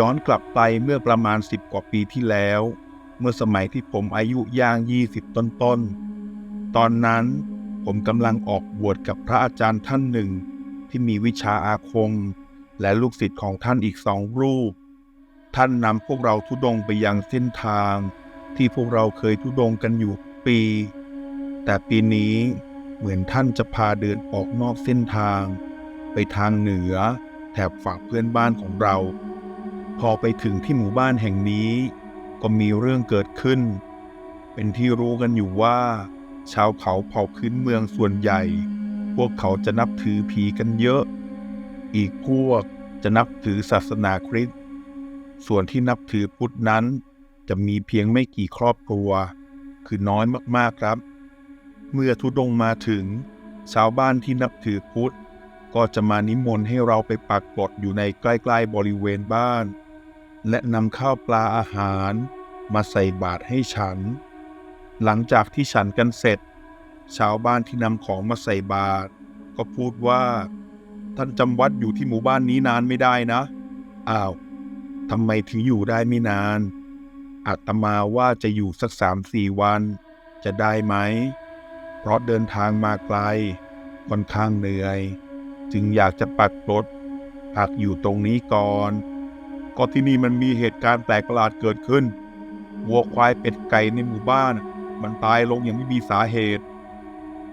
ย้อนกลับไปเมื่อประมาณสิบกว่าปีที่แล้ว เมื่อสมัยที่ผมอายุย่างยี่สิบต้นๆ ตอนนั้นผมกำลังออกบวชกับพระอาจารย์ท่านหนึ่ง ที่มีวิชาอาคม และลูกศิษย์ของท่านอีกสองรูป ท่านนำพวกเราทุดงไปยังเส้นทาง ที่พวกเราเคยทุดงกันอยู่ปี แต่ปีนี้เหมือนท่านจะพาเดินออกนอกเส้นทาง ไปทางเหนือแถบฝั่งเพื่อนบ้านของเรา พอไปถึงที่หมู่บ้านแห่งนี้ ก็มีเรื่องเกิดขึ้น เป็นที่รู้กันอยู่ว่า ชาวเขาเผ่าพื้นเมืองส่วนใหญ่ พวกเขาจะนับถือผีกันเยอะ อีกพวกจะนับถือศาสนาคริสต์ส่วนที่นับถือพุทธนั้น จะมีเพียงไม่กี่ครอบครัว คือน้อยมากๆครับ เมื่อทุดงมาถึง ชาวบ้านที่นับถือพุทธก็จะมานิมนต์ให้เราไปปักกรดอยู่ในใกล้ ๆ บริเวณบ้าน และนำข้าวปลาอาหารมาใส่บาตรให้ฉัน หลังจากที่ฉันกันเสร็จ ชาวบ้านที่นำของมาใส่บาตรก็พูดว่า ท่านจำวัดอยู่ที่หมู่บ้านนี้นานไม่ได้นะ อ้าวทำไมถึงอยู่ได้ไม่นาน อาตมาว่าจะอยู่สักสามสี่วัน จะได้ไหม เพราะเดินทางมาไกลค่อนข้างเหนื่อย จึงอยากจะปักรถพักอยู่ตรงนี้ก่อน ก็ที่นี่มันมีเหตุการณ์แปลกประหลาดเกิดขึ้นวัวควายเป็ดไก่ในหมู่บ้าน มันตายลงอย่างไม่มีสาเหตุ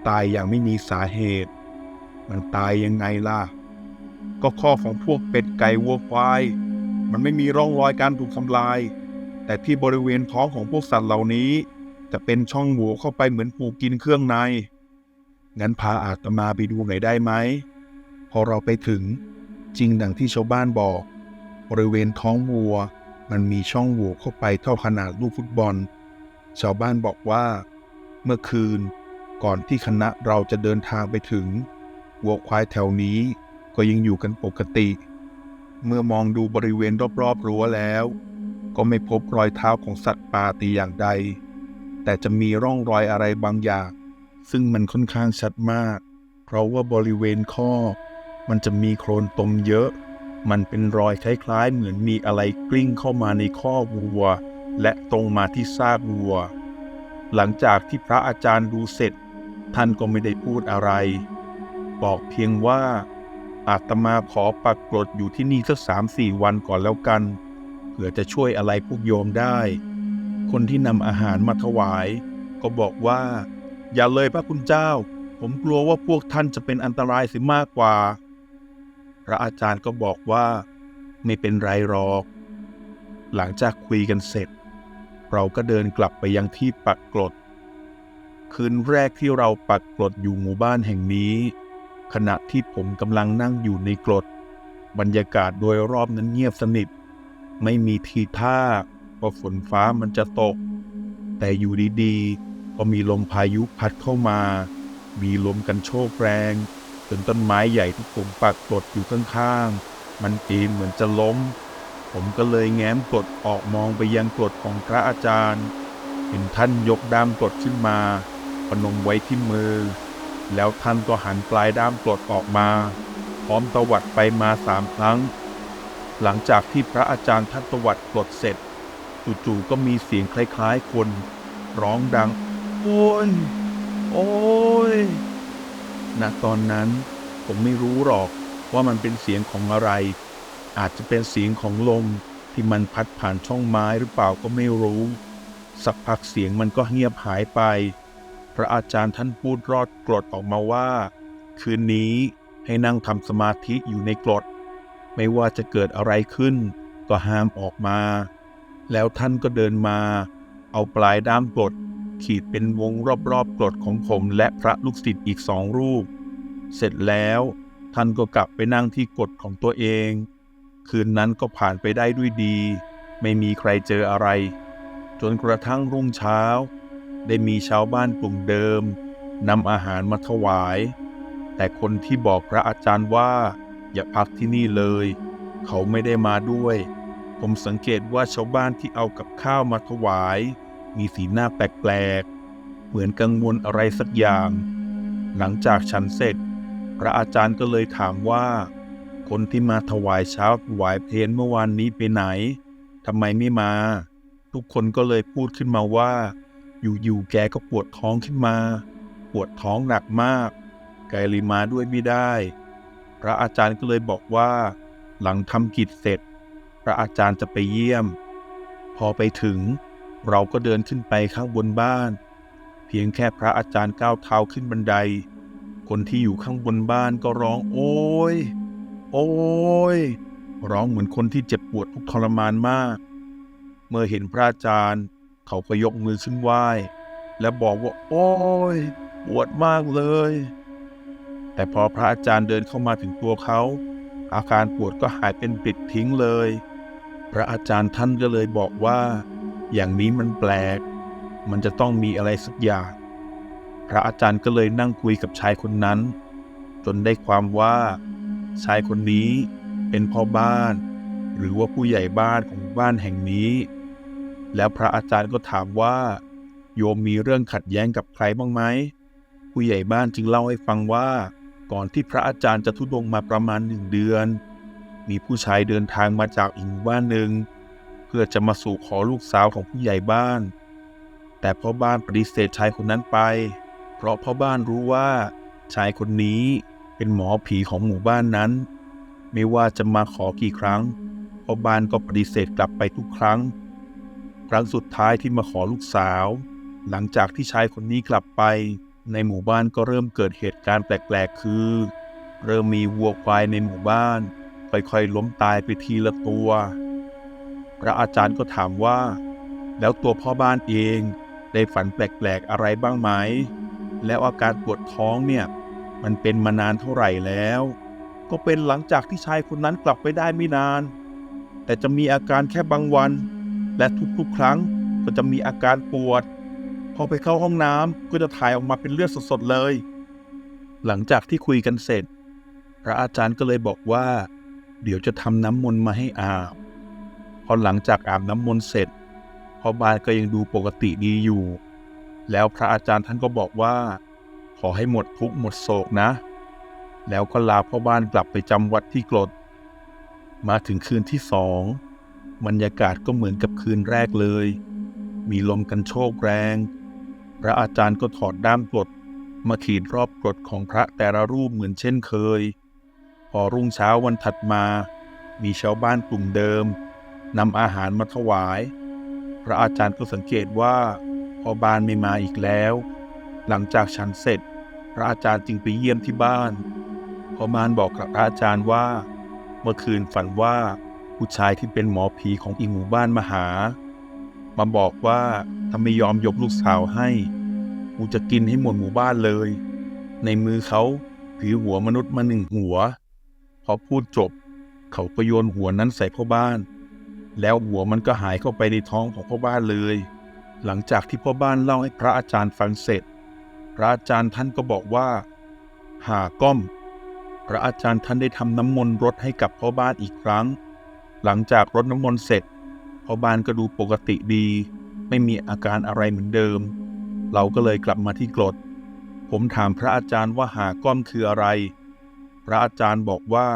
ตายอย่างไม่มีสาเหตุ มันตายยังไงล่ะ ก็ข้อของพวกเป็ดไก่วัวควาย มันไม่มีร่องรอยการถูกทำลาย แต่ที่บริเวณท้องของพวกสัตว์เหล่านี้ จะเป็นช่องโหว่เข้าไปเหมือนปูกินเครื่องใน งั้นพาอาตมาไปดูหน่อยได้ไหม พอเราไปถึงจริงดังที่ชาวบ้านบอก บริเวณท้องวัว มันมีช่องโหว่เข้าไปเท่าขนาดลูกฟุตบอล ชาวบ้านบอกว่า เมื่อคืนก่อนที่คณะเราจะเดินทางไปถึงวัวควายแถวนี้ก็ยังอยู่กันปกติ เมื่อมองดูบริเวณรอบๆรั้วแล้ว ก็ไม่พบรอยเท้าของสัตว์ป่าตีอย่างใด แต่จะมีร่องรอยอะไรบางอย่าง ซึ่งมันค่อนข้างชัดมาก เพราะว่าบริเวณข้อ มันจะมีโคลนตมเยอะ มันเป็นรอยคล้ายๆ เหมือนมีอะไรกลิ้งเข้ามาในข้อวัว และตรงมาที่ซากวัว หลังจากที่พระอาจารย์ดูเสร็จ ท่านก็ไม่ได้พูดอะไร บอกเพียงว่า อาตมาขอปักกรดอยู่ที่นี่สักสามสี่วันก่อนแล้วกัน เผื่อจะช่วยอะไรพวกโยมได้ คนที่นำอาหารมาถวาย ก็บอกว่า อย่าเลยพระคุณเจ้า ผมกลัวว่าพวกท่านจะเป็นอันตรายเสิมากกว่า ระอาจารย์ก็บอกว่าไม่เป็นไรหรอก หลังจากคุยกันเสร็จ เราก็เดินกลับไปยังที่ปักกรดคืนแรกที่เราปักกรดอยู่หมู่บ้านแห่งนี้ ขณะที่ผมกำลังนั่งอยู่ในกรดบรรยากาศโดยรอบนั้นเงียบสนิท ไม่มีทีท่าว่าฝนฟ้ามันจะตก แต่อยู่ดีๆก็มีลมพายุพัดเข้ามา มีลมกันโชกแรง จนต้นไม้ใหญ่ที่ผมปักกรดอยู่ข้างๆ มันปีนเหมือนจะล้ม ผมก็เลยแง้มกรดออกมองไปยังกรดของพระอาจารย์ เห็นท่านยกด้ามกรดขึ้นมาพนมไว้ที่มือ แล้วท่านก็หันปลายด้ามกรดออกมา พร้อมตวัดไปมาสามครั้ง หลังจากที่พระอาจารย์ท่านตวัดกรดเสร็จจู่ๆก็มีเสียงคล้ายๆคน ร้องดัง โอ้ย โอ้ย ณตอนนั้นผมไม่รู้หรอกว่ามันเป็นเสียงของอะไร อาจจะเป็นเสียงของลมที่มันพัดผ่านช่องไม้หรือเปล่าก็ไม่รู้ สักพักเสียงมันก็เงียบหายไป พระอาจารย์ท่านพูดรอดกรดออกมาว่า คืนนี้ให้นั่งทำสมาธิอยู่ในกรด ไม่ว่าจะเกิดอะไรขึ้น ก็ห้ามออกมา แล้วท่านก็เดินมา เอาปลายด้ามกรด ขีดเป็นวงรอบๆกรดของผมและพระลูกศิษย์อีกสองรูป เสร็จแล้วท่านก็กลับไปนั่งที่กฎของตัวเอง คืนนั้นก็ผ่านไปได้ด้วยดี ไม่มีใครเจออะไร จนกระทั่งรุ่งเช้า ได้มีชาวบ้านกลุ่มเดิมนำอาหารมาถวาย แต่คนที่บอกพระอาจารย์ว่า อย่าพักที่นี่เลย เขาไม่ได้มาด้วย ผมสังเกตว่าชาวบ้านที่เอากับข้าวมาถวาย มีสีหน้าแปลกๆ เหมือนกังวลอะไรสักอย่าง หลังจากฉันเสร็จ พระอาจารย์ก็เลยถามว่า คนที่มาถวายเช้าถวายเพลนเมื่อวานนี้ไปไหนทำไมไม่มา ทุกคนก็เลยพูดขึ้นมาว่า อยู่ๆแกก็ปวดท้องขึ้นมา ปวดท้องหนักมาก แกเลยมาด้วยไม่ได้ พระอาจารย์ก็เลยบอกว่า หลังทำกิจเสร็จ พระอาจารย์จะไปเยี่ยม พอไปถึง เราก็เดินขึ้นไปข้างบนบ้าน เพียงแค่พระอาจารย์ก้าวเท้าขึ้นบันได คนที่อยู่ข้างบนบ้านก็ร้องโอ้ย โอ้ย ร้องเหมือนคนที่เจ็บปวดทุกทรมานมาก เมื่อเห็นพระอาจารย์ เขาก็ยกมือขึ้นไหว้ และบอกว่า โอ้ย ปวดมากเลย แต่พอพระอาจารย์เดินเข้ามาถึงตัวเขา อาการปวดก็หายเป็นปิดทิ้งเลย พระอาจารย์ท่านก็เลยบอกว่า อย่างนี้มันแปลก มันจะต้องมีอะไรสักอย่าง พระอาจารย์ก็เลยนั่งคุยกับชายคนนั้น จนได้ความว่า ชายคนนี้เป็นพ่อบ้าน หรือว่าผู้ใหญ่บ้านของบ้านแห่งนี้ แล้วพระอาจารย์ก็ถามว่า โยมมีเรื่องขัดแย้งกับใครบ้างไหมผู้ใหญ่บ้านจึงเล่าให้ฟังว่า ก่อนที่พระอาจารย์จะทุดงมาประมาณหนึ่งเดือน มีผู้ชายเดินทางมาจากอีกหมู่บ้านหนึ่ง เพื่อจะมาสู่ขอลูกสาวของผู้ใหญ่บ้าน แต่พ่อบ้านปฏิเสธชายคนนั้นไป เพราะพ่อบ้านรู้ว่าชายคนนี้เป็นหมอผีของหมู่บ้านนั้น ไม่ว่าจะมาขอกี่ครั้งพ่อบ้านก็ปฏิเสธกลับไปทุกครั้ง ครั้งสุดท้ายที่มาขอลูกสาว หลังจากที่ชายคนนี้กลับไป ในหมู่บ้านก็เริ่มเกิดเหตุการณ์แปลกๆ คือ เริ่มมีวัวควายในหมู่บ้าน ค่อยๆล้มตายไปทีละตัว พระอาจารย์ก็ถามว่า แล้วตัวพ่อบ้านเองได้ฝันแปลกๆอะไรบ้างไหม แล้วอาการปวดท้องเนี่ย มันเป็นมานานเท่าไหร่แล้ว ก็เป็นหลังจากที่ชายคนนั้นกลับไปได้ไม่นาน แต่จะมีอาการแค่บางวัน และทุกๆ ครั้งก็จะมีอาการปวด พอไปเข้าห้องน้ำก็จะถ่ายออกมาเป็นเลือดสดๆเลย หลังจากที่คุยกันเสร็จ พระอาจารย์ก็เลยบอกว่า เดี๋ยวจะทำน้ำมนต์มาให้อาบ พอหลังจากอาบน้ำมนต์เสร็จพ่อบ้านก็ยังดูปกติดีอยู่ แล้วพระอาจารย์ท่านก็บอกว่า ขอให้หมดทุกข์หมดโศกนะ แล้วก็ลาพ่อบ้านกลับไปจำวัดที่กรดมาถึงคืนที่สองบรรยากาศก็เหมือนกับคืนแรกเลย มีลมกันโชกแรง พระอาจารย์ก็ถอดด้ามกรดมาขีดรอบกรดของพระแต่ละรูปเหมือนเช่นเคย พอรุ่งเช้าวันถัดมา มีชาวบ้านกลุ่มเดิม นำอาหารมาถวาย พระอาจารย์ก็สังเกตว่าพอบานไม่มาอีกแล้ว หลังจากฉันเสร็จ พระอาจารย์จึงไปเยี่ยมที่บ้าน พอบานบอกกับพระอาจารย์ว่า เมื่อคืนฝันว่าผู้ชายที่เป็นหมอผีของอีกหมู่บ้านมาหา มาบอกว่าถ้าไม่ยอมยกลูกสาวให้กูจะกินให้หมดหมู่บ้านเลย ในมือเขาถือหัวมนุษย์มาหนึ่งหัว พอพูดจบ เขาก็โยนหัวนั้นใส่พ่อบ้าน แล้วหัวมันก็หายเข้าไปในท้องของพ่อบ้านเลย หลังจากที่พ่อบ้านเล่าให้พระอาจารย์ฟังเสร็จ พระอาจารย์ท่านก็บอกว่า หาก้อม พระอาจารย์ท่านได้ทำน้ำมนต์รดให้กับพ่อบ้านอีกครั้ง หลังจากรดน้ำมนต์เสร็จพ่อบ้านก็ดูปกติดี ไม่มีอาการอะไรเหมือนเดิม เราก็เลยกลับมาที่กรด ผมถามพระอาจารย์ว่าหาก้อมคืออะไร พระอาจารย์บอกว่า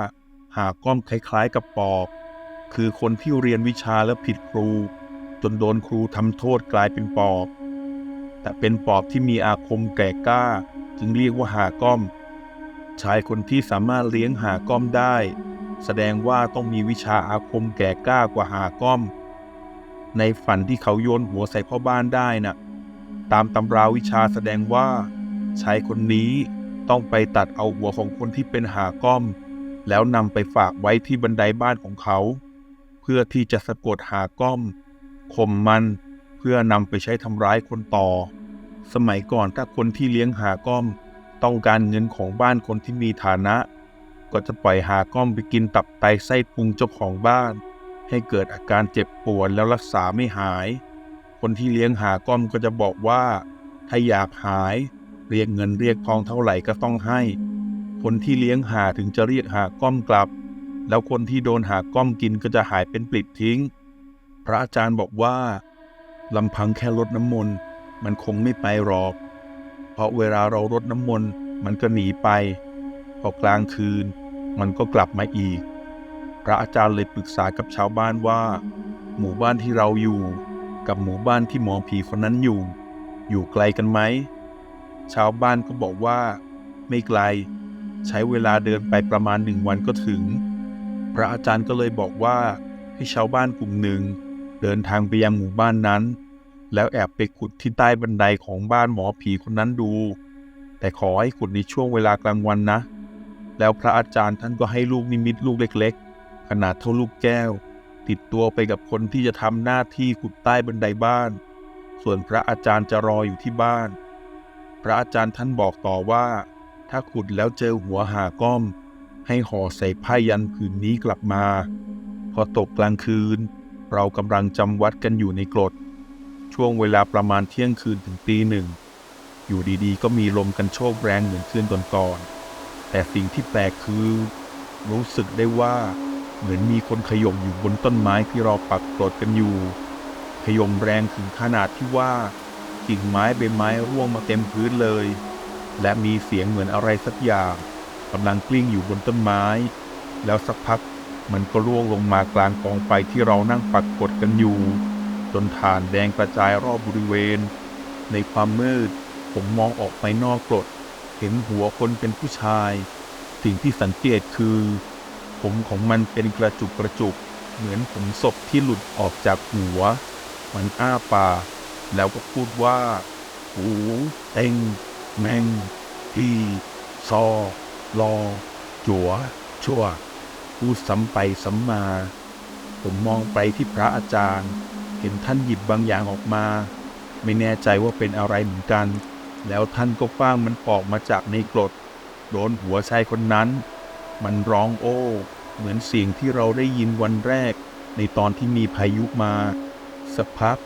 หาก้อมคล้ายๆกับปอบ คือคนที่เรียนวิชาแล้วผิดครู จนโดนครูทำโทษกลายเป็นปอบ แต่เป็นปอบที่มีอาคมแก่กล้า จึงเรียกว่าหาก้อม ชายคนที่สามารถเลี้ยงหาก้อมได้ แสดงว่าต้องมีวิชาอาคมแก่กล้ากว่าหาก้อม ในฝันที่เขาโยนหัวใส่พ่อบ้านได้น่ะ ตามตำราวิชาแสดงว่า ชายคนนี้ต้องไปตัดเอาหัวของคนที่เป็นหาก้อม แล้วนำไปฝากไว้ที่บันไดบ้านของเขา เพื่อที่จะสะกดหาก้อมข่มมันเพื่อนำไปใช้ทำร้ายคนต่อ สมัยก่อนถ้าคนที่เลี้ยงหาก้อม ต้องการเงินของบ้านคนที่มีฐานะ ก็จะปล่อยหาก้อมไปกินตับไตไส้พุงเจ้าของบ้าน ให้เกิดอาการเจ็บปวดแล้วรักษาไม่หาย คนที่เลี้ยงหาก้อมก็จะบอกว่า ถ้าอยากหาย เรียกเงินเรียกทองเท่าไหร่ก็ต้องให้ คนที่เลี้ยงหาถึงจะเรียกหาก้อมกลับ แล้วคนที่โดนหาก้อมกินก็จะหายเป็นปลิดทิ้ง พระอาจารย์บอกว่าลำพังแค่รดน้ำมนต์มันคงไม่ไปหรอก เพราะเวลาเรารดน้ำมนต์มันก็หนีไป พอกลางคืน มันก็กลับมาอีก พระอาจารย์เลยปรึกษากับชาวบ้านว่า หมู่บ้านที่เราอยู่ กับหมู่บ้านที่หมอผีคนนั้นอยู่ อยู่ไกลกันไหม ชาวบ้านก็บอกว่า ไม่ไกล ใช้เวลาเดินไปประมาณหนึ่งวันก็ถึง พระอาจารย์ก็เลยบอกว่าให้ชาวบ้านกลุ่มหนึ่ง เดินทางไปยังหมู่บ้านนั้น แล้วแอบไปขุดที่ใต้บันไดของบ้านหมอผีคนนั้นดู แต่ขอให้ขุดในช่วงเวลากลางวันนะ แล้วพระอาจารย์ท่านก็ให้ลูกนิมิตลูกเล็ก ๆ ขนาดเท่าลูกแก้ว ติดตัวไปกับคนที่จะทำหน้าที่ขุดใต้บันไดบ้าน ส่วนพระอาจารย์จะรออยู่ที่บ้าน พระอาจารย์ท่านบอกต่อว่า ถ้าขุดแล้วเจอหัวหาก้อม ให้ห่อใส่ผ้ายันผืนนี้กลับมา พอตกกลางคืน เรากำลังจำวัดกันอยู่ในกรด ช่วงเวลาประมาณเที่ยงคืนถึงตีหนึ่ง อยู่ดีๆ ก็มีลมกันโชกแรงเหมือนคืนก่อนๆแต่สิ่งที่แปลกคือ รู้สึกได้ว่าเหมือนมีคนขยมอยู่บนต้นไม้ที่เราปักกรดกันอยู่ ขยมแรงถึงขนาดที่ว่ากิ่งไม้ใบไม้ร่วงมาเต็มพื้นเลย และมีเสียงเหมือนอะไรสักอย่าง กำลังกลิ้งอยู่บนต้นไม้ แล้วสักพักมันก็ร่วงลงมากลางกองไฟที่เรานั่งปักกดกันอยู่ จนถ่านแดงกระจายรอบบริเวณ ในความมืด ผมมองออกไปนอกกรด เห็นหัวคนเป็นผู้ชาย สิ่งที่สังเกตคือ ผมของมันเป็นกระจุกกระจุก เหมือนผมศพที่หลุดออกจากหัว มันอ้าปากแล้วก็พูดว่า หู เต็ง แมง ทีซอ รอ จัวชั่วพูดซ้ำไปซ้ำมา ผมมองไปที่พระอาจารย์ เห็นท่านหยิบบางอย่างออกมา ไม่แน่ใจว่าเป็นอะไรเหมือนกัน แล้วท่านก็ฟ้างมันออกมาจากในกรดโดนหัวชายคนนั้น มันร้องโอ้ เหมือนเสียงที่เราได้ยินวันแรก ในตอนที่มีพายุมา สักพัก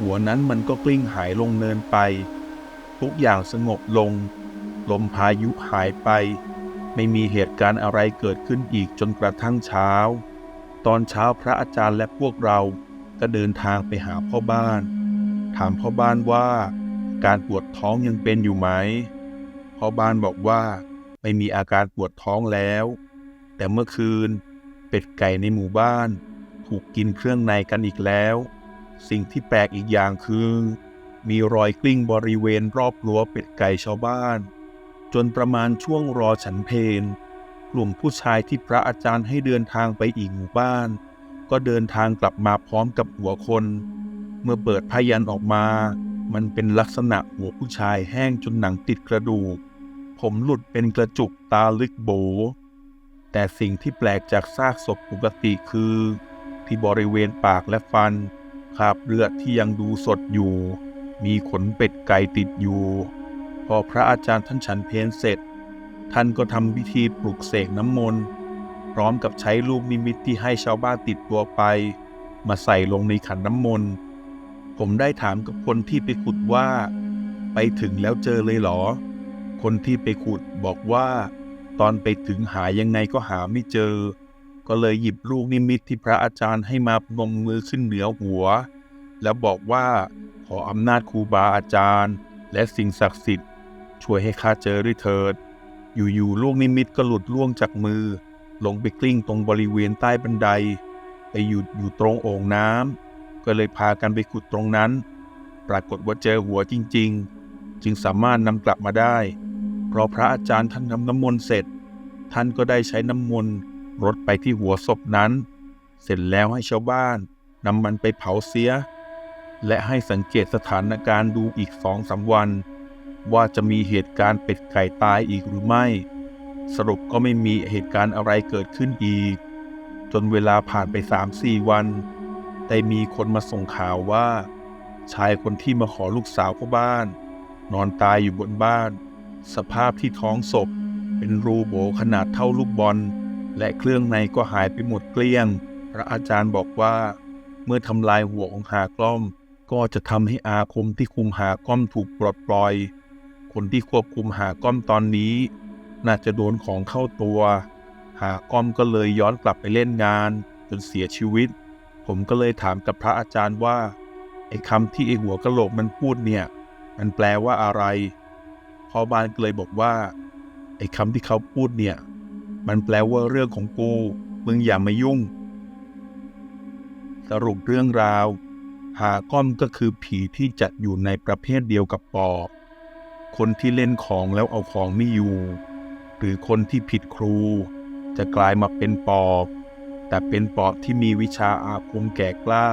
หัวนั้นมันก็กลิ้งหายลงเนินไป ทุกอย่างสงบลง ลมพายุหายไป ไม่มีเหตุการณ์อะไรเกิดขึ้นอีกจนกระทั่งเช้า ตอนเช้าพระอาจารย์และพวกเราก็เดินทางไปหาพ่อบ้าน ถามพ่อบ้านว่า การปวดท้องยังเป็นอยู่ไหมพ่อบ้านบอกว่า ไม่มีอาการปวดท้องแล้ว แต่เมื่อคืน เป็ดไก่ในหมู่บ้าน ถูกกินเครื่องในกันอีกแล้ว สิ่งที่แปลกอีกอย่างคือ มีรอยกลิ้งบริเวณรอบรั้วเป็ดไก่ชาวบ้าน จนประมาณช่วงรอฉันเพลกลุ่มผู้ชายที่พระอาจารย์ให้เดินทางไปอีกหมู่บ้าน ก็เดินทางกลับมาพร้อมกับหัวคน เมื่อเปิดพยันออกมา มันเป็นลักษณะหัวผู้ชายแห้งจนหนังติดกระดูก ผมหลุดเป็นกระจุกตาลึกโบ แต่สิ่งที่แปลกจากซากศพปกติคือ ที่บริเวณปากและฟันคราบเลือดที่ยังดูสดอยู่ มีขนเป็ดไก่ติดอยู่ อพระอาจารย์ท่านฉันเพลเสร็จ ท่านก็ทำพิธีปลุกเสกน้ำมนต์พร้อมกับใช้ลูกนิมิตที่ให้ชาวบ้านติดตัวไป มาใส่ลงในขันน้ำมนต์ ผมได้ถามกับคนที่ไปขุดว่า ไปถึงแล้วเจอเลยเหรอ คนที่ไปขุดบอกว่า ตอนไปถึงหายังไงก็หาไม่เจอ ก็เลยหยิบลูกนิมิตที่พระอาจารย์ให้มาพนมมือขึ้นเหนือหัว แล้วบอกว่าขออำนาจครูบาอาจารย์ และสิ่งศักดิ์สิทธิ์ ช่วยให้ข้าเจอด้วยเถิด อยู่ๆลูกนิมิตก็หลุดล่วงจากมือ ลงไปกลิ้งตรงบริเวณใต้บันได ไปหยุดอยู่ตรงโอ่งน้ำก็เลยพากันไปขุดตรงนั้น ปรากฏว่าเจอหัวจริง ๆ จึงสามารถนำกลับมาได้ เพราะพระอาจารย์ท่านทำน้ำมนต์เสร็จ ท่านก็ได้ใช้น้ำมนต์รดไปที่หัวศพนั้น เสร็จแล้วให้ชาวบ้านนำมันไปเผาเสีย และให้สังเกตสถานการณ์ดูอีกสองสามวัน ว่าจะมีเหตุการณ์เป็ดไก่ตายอีกหรือไม่ สรุปก็ไม่มีเหตุการณ์อะไรเกิดขึ้นอีก จนเวลาผ่านไปสามสี่วัน ได้มีคนมาส่งข่าวว่า ชายคนที่มาขอลูกสาวพ่อบ้าน นอนตายอยู่บนบ้าน สภาพที่ท้องศพ เป็นรูโบขนาดเท่าลูกบอล และเครื่องในก็หายไปหมดเกลี้ยง พระอาจารย์บอกว่า เมื่อทำลายหัวของหากล้อม ก็จะทำให้อาคมที่คุมหากล้อมถูกปลดปล่อย คนที่ควบคุมหาก้อมตอนนี้ น่าจะโดนของเข้าตัว หาก้อมก็เลยย้อนกลับไปเล่นงานจนเสียชีวิต ผมก็เลยถามกับพระอาจารย์ว่าไอ้คำที่ไอ้หัวกะโหลกมันพูดเนี่ย มันแปลว่าอะไรพ่อบ้านก็เลยบอกว่า ไอ้คำที่เขาพูดเนี่ย มันแปลว่าเรื่องของกูมึงอย่ามายุ่ง สรุปเรื่องราว หาก้อมก็คือผีที่จัดอยู่ในประเภทเดียวกับปอบ คนที่เล่นของแล้วเอาของไม่อยู่ หรือคนที่ผิดครู จะกลายมาเป็นปอบ แต่เป็นปอบที่มีวิชาอาคมแก่กล้า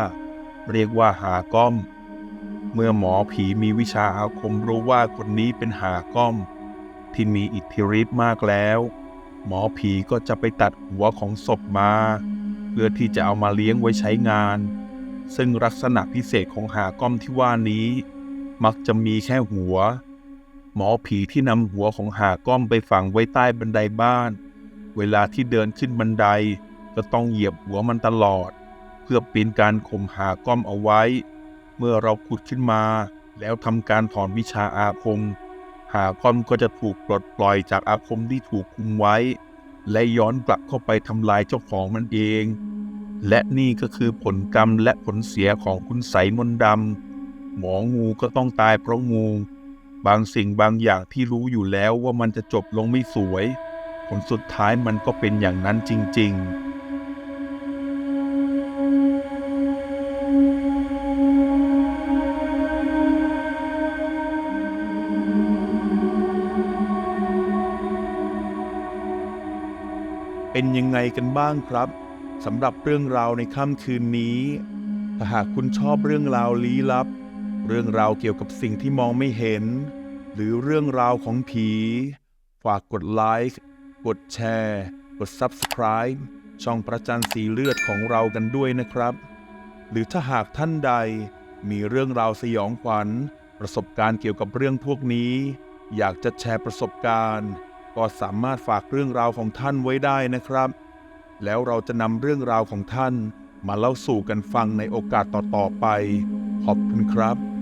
เรียกว่าหาก้อม เมื่อหมอผีมีวิชาอาคมรู้ว่าคนนี้เป็นหาก้อม ที่มีอิทธิฤทธิ์มากแล้ว หมอผีก็จะไปตัดหัวของศพมา เพื่อที่จะเอามาเลี้ยงไว้ใช้งาน ซึ่งลักษณะพิเศษของหาก้อมที่ว่านี้ มักจะมีแค่หัว หมอผีที่นำหัวของหาก้อมไปฝังไว้ใต้บันไดบ้าน เวลาที่เดินขึ้นบันไดก็ต้องเหยียบหัวมันตลอด เพื่อเป็นการข่มหาก้อมเอาไว้ เมื่อเราขุดขึ้นมา แล้วทำการถอนวิชาอาคม หาก้อมก็จะถูกปลดปล่อยจากอาคมที่ถูกคุมไว้ และย้อนกลับเข้าไปทำลายเจ้าของมันเอง และนี่ก็คือผลกรรมและผลเสียของคุณใสยมนต์ดำหมองูก็ต้องตายเพราะงู บางสิ่งบางอย่างที่รู้อยู่แล้วว่ามันจะจบลงไม่สวย ผลสุดท้ายมันก็เป็นอย่างนั้นจริง ๆเป็นยังไงกันบ้างครับสำหรับเรื่องราวในค่ำคืนนี้ ถ้าหากคุณชอบเรื่องราวลี้ลับ เรื่องราวเกี่ยวกับสิ่งที่มองไม่เห็น หรือเรื่องราวของผี ฝากกดไลค์กดแชร์ กด Subscribe ช่องประจันสีเลือดของเรากันด้วยนะครับ หรือถ้าหากท่านใดมีเรื่องราวสยองขวัญ ประสบการณ์เกี่ยวกับเรื่องพวกนี้ อยากจะแชร์ประสบการณ์ ก็สามารถฝากเรื่องราวของท่านไว้ได้นะครับ แล้วเราจะนำเรื่องราวของท่านมาเล่าสู่กันฟังในโอกาสต่อๆไป ขอบคุณครับ